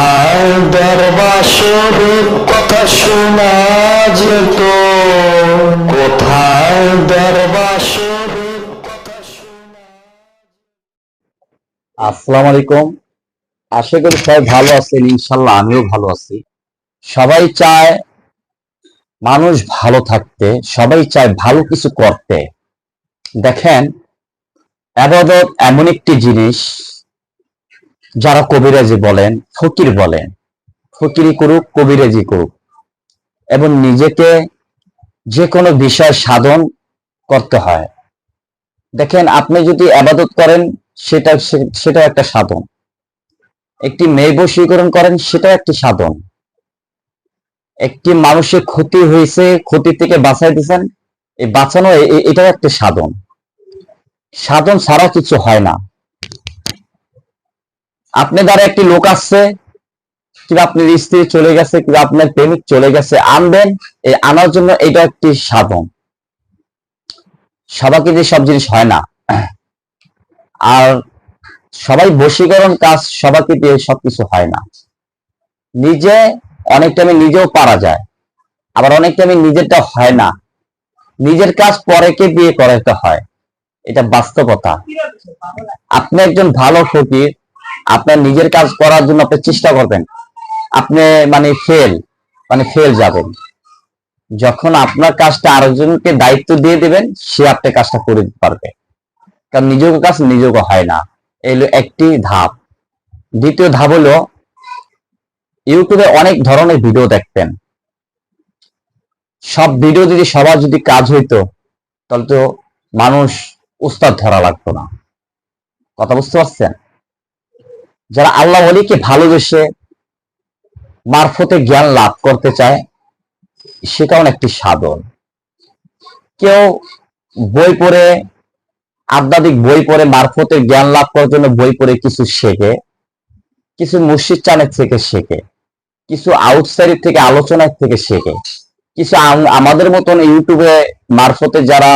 কোথায় দরবাসরের কথা শোনা যেত। কোথায় দরবাসরের কথা আলাইকুম। আশা করি সবাই ভালো আছেন ইনশাল্লাহ আমিও ভালো আছি। সবাই চায় মানুষ ভালো থাকতে, সবাই চায় ভালো কিছু করতে। দেখেন, আবাদত এমন একটি জিনিস যারা কবিরাজি বলেন, ফকির বলেন ফকিরি করুক, কবিরাজি করুক, এবং নিজেকে যে কোনো বিষয় সাধন করতে হয়। দেখেন, আপনি যদি আবাদত করেন, সেটা সেটা একটা সাধন। একটি মেয়ে বশীকরণ করেন সেটা একটি সাধন। একটি মানুষের ক্ষতি হয়েছে, ক্ষতি থেকে বাঁচাই দিচ্ছেন এই বাঁচানো এটাও একটা সাধন। সাধন ছাড়া কিছু হয় না। আপনি দ্বারা একটি লোক আসছে, কিংবা আপনার স্ত্রী চলে গেছে, কিংবা আপনার প্রেমিক চলে গেছে, আনবেন, এই আনার জন্য এটা একটি সাধন। সবাইকে যে সব জিনিস হয় না। আর সবাই বশীকরণ কাজ সবাইকে দিয়ে সবকিছু হয় না। নিজে অনেক টাইমে নিজেও পারা যায়, আবার অনেক টাইমে নিজেরটা হয় না। নিজের কাজ পরেকে দিয়ে করাতে হয়? এটা বাস্তবতা। আপনি একজন ভালো ফকির আপনার নিজের কাজ করার জন্য আপনি চেষ্টা করবেন। আপনি মানে ফেল মানে ফেল যাবেন। যখন আপনার কাজটা আরেকজনকে দায়িত্ব দিয়ে দিবেন, সে আপনার কাজটা করে দিতে পারবে। কারণ নিজের কাজ নিজেকে হয় না। এই হলো একটি ধাপ। দ্বিতীয় ধাপ হলো, ইউটিউবে অনেক ধরনের ভিডিও দেখতেন সব ভিডিও যদি সবার যদি কাজ হইতো, তাহলে তো মানুষ উস্তাদ ধরা লাগতো না। কথা বুঝতে পারছেন? যারা আল্লাহ অলিকে ভালোবেসে মারফতে জ্ঞান লাভ করতে চায় সেটাও একটি সাধন। কেউ বই পড়ে, আধ্যাত্মিক বই পড়ে মারফতে জ্ঞান লাভ করার জন্য বই পড়ে কিছু শেখে, কিছু মুর্শিদ চানের থেকে শেখে, কিছু আউটসাইড থেকে আলোচনার থেকে শেখে, কিছু আমাদের মতন ইউটিউবে মারফতে যারা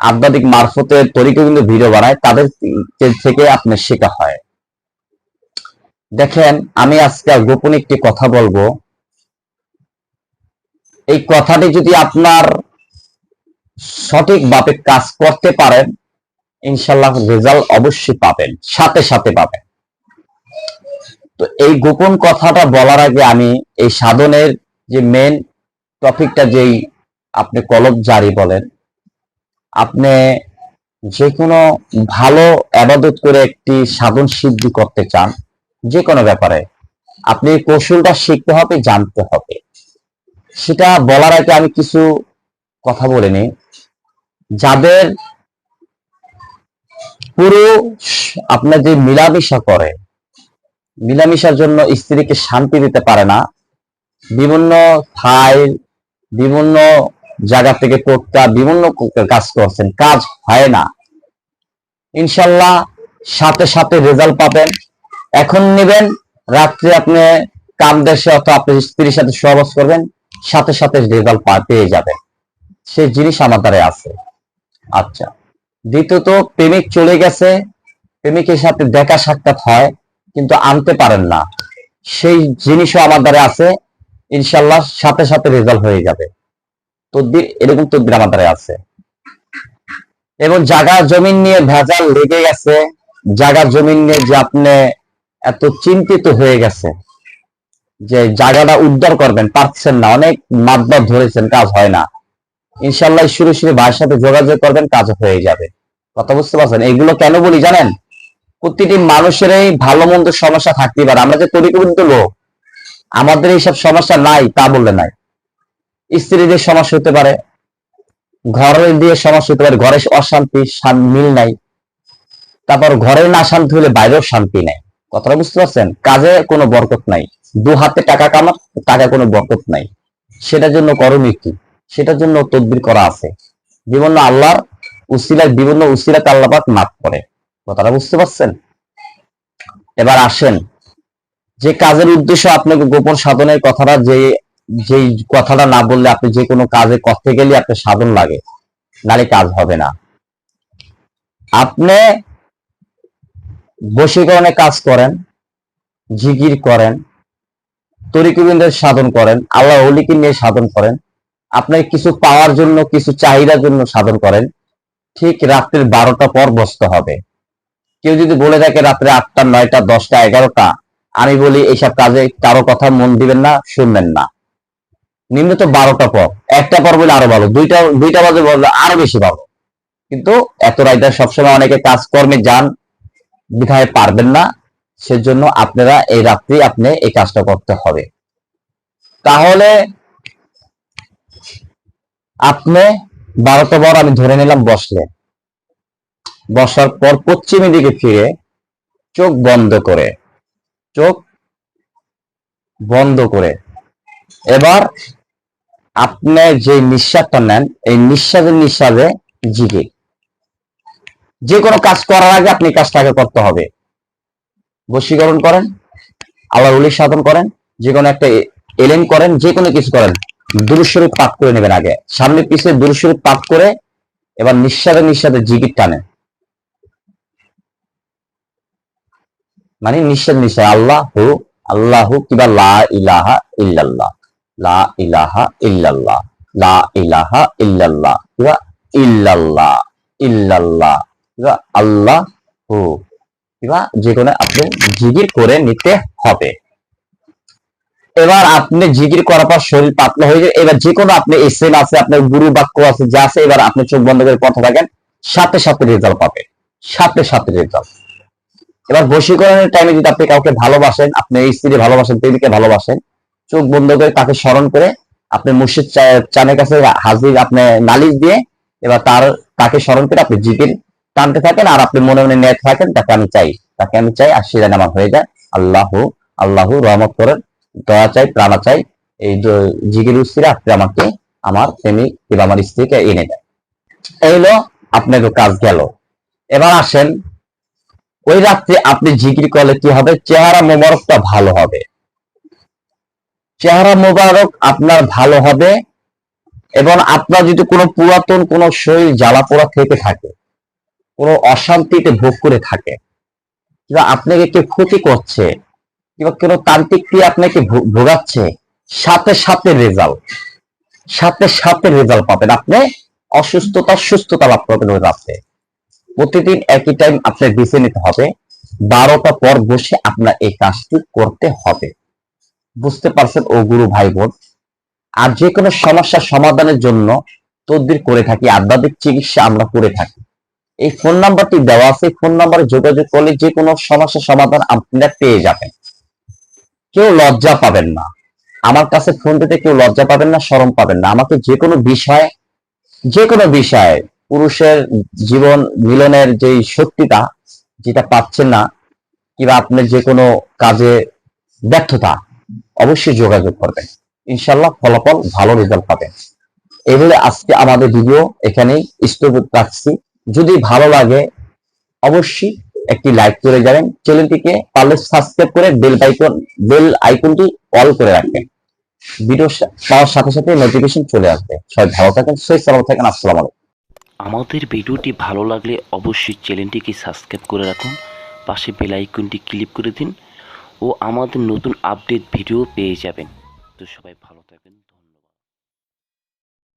আধ্যাত্মিক মারফতে তরিকে কিন্তু ভিডিও বানায়, তাদের থেকে আপনার শেখা হয়। দেখেন, আমি আজকে গোপন একটি কথা বলব। এই কথাটি যদি আপনার সঠিকভাবে কাজ করতে পারেন, ইনশাল্লাহ রেজাল্ট অবশ্যই পাবেন, সাথে সাথে পাবেন। তো এই গোপন কথাটা বলার আগে আমি এই সাধনের যে মেন টপিকটা যেই আপনি কলব জারি বলেন, আপনি যে কোনো ভালো আবাদত করে একটি সাধন সিদ্ধি করতে চান যে কোনো ব্যাপারে। আপনি কৌশলটা শিখতে হবে, জানতে হবে। সেটা বলার আগে আমি কিছু কথা বলে নিই। যাদের পুরো আপনার যে মিলামিশা করে, মিলামিশার জন্য স্ত্রীকে শান্তি দিতে পারে না, বিভিন্ন ফাইল বিভিন্ন জায়গা থেকে টোটকা বিভিন্ন কাজ করছেন, কাজ হয় না। ইনশাল্লাহ সাথে সাথে রেজাল্ট পাবেন। এখন নেবেন, রাত্রে আপনি কাম দেশে অথবা আপনি স্ত্রীর সাথে সহবাস করবেন, সাথে সাথে রেজাল্ট পেয়ে যাবেন। সেই জিনিস আমার দ্বারা আছে। আচ্ছা দ্বিতীয়ত, প্রেমিক চলে গেছে, প্রেমিকের সাথে দেখা সাক্ষাৎ হয়, কিন্তু আনতে পারেন না। সেই জিনিসও আমার দ্বারা আছে ইনশাল্লাহ সাথে সাথে রেজাল্ট হয়ে যাবে। তদ্বির, এরকম তদ্বির আমার দ্বারা আছে। এবং জায়গা জমিন নিয়ে ভেজাল লেগে গেছে জায়গা জমিন নিয়ে যে আপনি এত চিন্তিত হয়ে গেছে যে জায়গাটা উদ্ধার করবেন, পারছেন না, অনেক মাতবার ধরেছেন, কাজ হয় না। ইনশাল্লাহ শুরু শুরু ভাইয়ের সাথে যোগাযোগ করবেন, কাজ হয়ে যাবে। কথা বুঝতে পারছেন? এগুলো কেন বলি, জানেন? প্রতিটি মানুষেরই ভালো মন্দ সমস্যা থাকতে পারে। আমরা যে তরিকবদ্ধ লোক, আমাদের এইসব সমস্যা নাই, তা বললে নাই। স্ত্রীদের সমস্যা হতে পারে, ঘরের দিয়ে সমস্যা হতে পারে, ঘরে অশান্তি মিল নাই। তারপর ঘরে না শান্তি হলে বাইরেও শান্তি নেই। কথাটা বুঝতে পারছেন? কাজে কোনো বরকত নাই। দু হাতে টাকা কামার টাকা কোনো বরকত নাই। সেটার জন্য করণীয় কি? সেটার জন্য তদবির করা আছে। বিভিন্ন আল্লাহর উসিলায়, বিভিন্ন উসিলাতে আল্লাপাক মাফ করে। কথাটা বুঝতে পারছেন? এবার আসেন। যে কাজের উদ্দেশ্য আপনাকে গোপন সাধনের কথাটা যে, যেই কথাটা না বললে আপনি যে কোনো কাজে করতে গেলে আপনার সাধন লাগে। নালে কাজ হবে না। আপনি বশীকরণে কাজ করেন, জিগির করেন, তরিকুবিন্দের সাধন করেন, আল্লাহ অলিকে নিয়ে সাধন করেন, আপনার কিছু পাওয়ার জন্য, কিছু চাহিদার জন্য সাধন করেন, ঠিক রাত্রির বারোটা পর বসতে হবে। কেউ যদি বলে থাকে রাত্রে আটটা, নয়টা, দশটা, এগারোটা, আমি বলি এইসব কাজে কারও কথা মন দিবেন না, শুনবেন না। নিম্নত বারোটা পর, একটা পর বলে আরও ভালো, দুইটা দুইটা বাজে বললে আরও বেশি ভালো। কিন্তু এত রাইতে সবসময় অনেকে কাজকর্মে যান বিধায় পারবেন না। সেজন্য আপনারা এই রাত্রি আপনি এই কাজটা করতে হবে। তাহলে আপনি বারোটা বর আমি ধরে নিলাম বসলেন বসার পর পশ্চিমের দিকে ফিরে চোখ বন্ধ করে, চোখ বন্ধ করে। এবার আপনি যে নিঃশ্বাসটা নেন, এই নিঃশ্বাসের নিঃশ্বাসে জিকির যে কোনো কাজ করার আগে আপনি কাজটাকে করতে হবে। বশীকরণ করেন আল্লাহ উলির সাধন করেন, যে কোনো একটা এলেন করেন, যে কোনো কিছু করেন দুরুশরীফ পাঠ করে নেবেন আগে। সামনে পিছনে দুরুশরীফ পাঠ করে এবার নিঃশ্বাসে নিঃশ্বাসে জিকির টানেন। মানে নিঃশ্বাস নিঃশ্বাস আল্লাহ হু, আল্লাহ কিবা লা ইলাহা ইল্লাল্লাহ, লা ইলাহা ইল্লাল্লাহ, লা ইলাহা ইল্লাল্লাহ, কিবা ইল্লাল্লাহ ইল্লাল্লাহ। কিবা আল্লাহ হু। কিবা যে কোনো আপনি জিকির করে নিতে হবে। এবার আপনি জিকির করার পর শরীর পাতলা হয়ে যায়, এবার যে কোনো আপনি এসেন আছে, আপনার গুরু বাক্য আছে, যা আছে, এবার আপনি চোখ বন্ধ করে পথে থাকেন সাথে সাথে রেজাল্ট পাবে সাথে সাথে রেজাল্ট এবার বশীকরণের টাইমে যদি আপনি কাউকে ভালোবাসেন, আপনি এই স্ত্রী ভালোবাসেন প্রেমিকে ভালোবাসেন, চোখ বন্ধ করে তাকে স্মরণ করে আপনি মুর্শিদ চানের কাছে হাজির, আপনি নালিশ দিয়ে এবার তার, তাকে স্মরণ করে আপনি জিকির টানতে থাকেন আর আপনি মনে মনে নিয়ে থাকেন, তাকে আমি চাই। তাকে আমি চাই, আর সেটা আমার হয়ে যায়। আল্লাহ আল্লাহ রহমত করেন, দয়া চাই, প্রাণা চাই। এই জিকির উস্তিরা আপনি আমাকে, আমার প্রেমিক কিংবা আমার স্ত্রীকে এনে দেয় এই হলো আপনার কাজ গেল। এবার আসেন, ওই রাত্রে আপনি জিকির করলে কি হবে? চেহারা মোবারকটা ভালো হবে। চেহারা মোবারক আপনার ভালো হবে, এবং আপনার যদি কোনো পুরাতন কোনো শরীর জ্বালা পোড়া থেকে থাকে কোনো অশান্তিতে ভোগ করে থাকে। কিংবা আপনাকে কেউ ক্ষতি করছে, কিংবা কোনো তান্ত্রিক ক্রিয়া আপনাকে ভোগাচ্ছে, সাথে সাথে রেজাল্ট সাথে সাথে রেজাল্ট পাবেন। আপনি অসুস্থতা, সুস্থতা লাভ করবেন ওই রাত্রে প্রতিদিন একই টাইম আপনার বেছে নিতে হবে। বারোটা পর বসে আপনার এই কাজটি করতে হবে। বুঝতে পারছেন ও গুরু ভাই বোন আর যে কোনো সমস্যার সমাধানের জন্য তদবির করে থাকি। আধ্যাত্মিক চিকিৎসা আমরা করে থাকি। এই ফোন নাম্বারটি দেওয়া আছে ফোন নাম্বারে যোগাযোগ করলে যে কোনো সমস্যার সমাধান আপনারা পেয়ে যাবেন। কেউ লজ্জা পাবেন না। আমার কাছে ফোন দিতে কেউ লজ্জা পাবেন না, শরম পাবেন না। আমাকে যে কোনো বিষয়, যে কোনো বিষয় পুরুষের জীবন মিলনের যে শক্তিটা, যেটা পাচ্ছেন না, কিংবা আপনার যে কোনো কাজে ব্যর্থতা, অবশ্যই যোগাযোগ করবেন। ইনশাল্লাহ ফলাফল ভালো রেজাল্ট পাবেন। এইভাবে আজকে আমাদের ভিডিও এখানেই স্থগিত রাখছি। যদি ভালো লাগে, অবশ্যই একটি লাইক করে যাবেন। চ্যানেলটিকে পারলে সাবস্ক্রাইব করে বেল আইকন বেল আইকনটি অল করে রাখবেন। ভিডিও পাওয়ার সাথে সাথে নোটিফিকেশন চলে আসবে। সবাই ভালো থাকেন, সবাই সালাম থাকেন, আসসালামু আলাইকুম। আমাদের ভিডিওটি ভালো লাগলে অবশ্যই চ্যানেলটিকে সাবস্ক্রাইব করে রাখুন, পাশে বেল আইকনটি ক্লিক করে দিন ও আমাদের নতুন আপডেট ভিডিও পেয়ে যাবেন। তো সবাই ভালো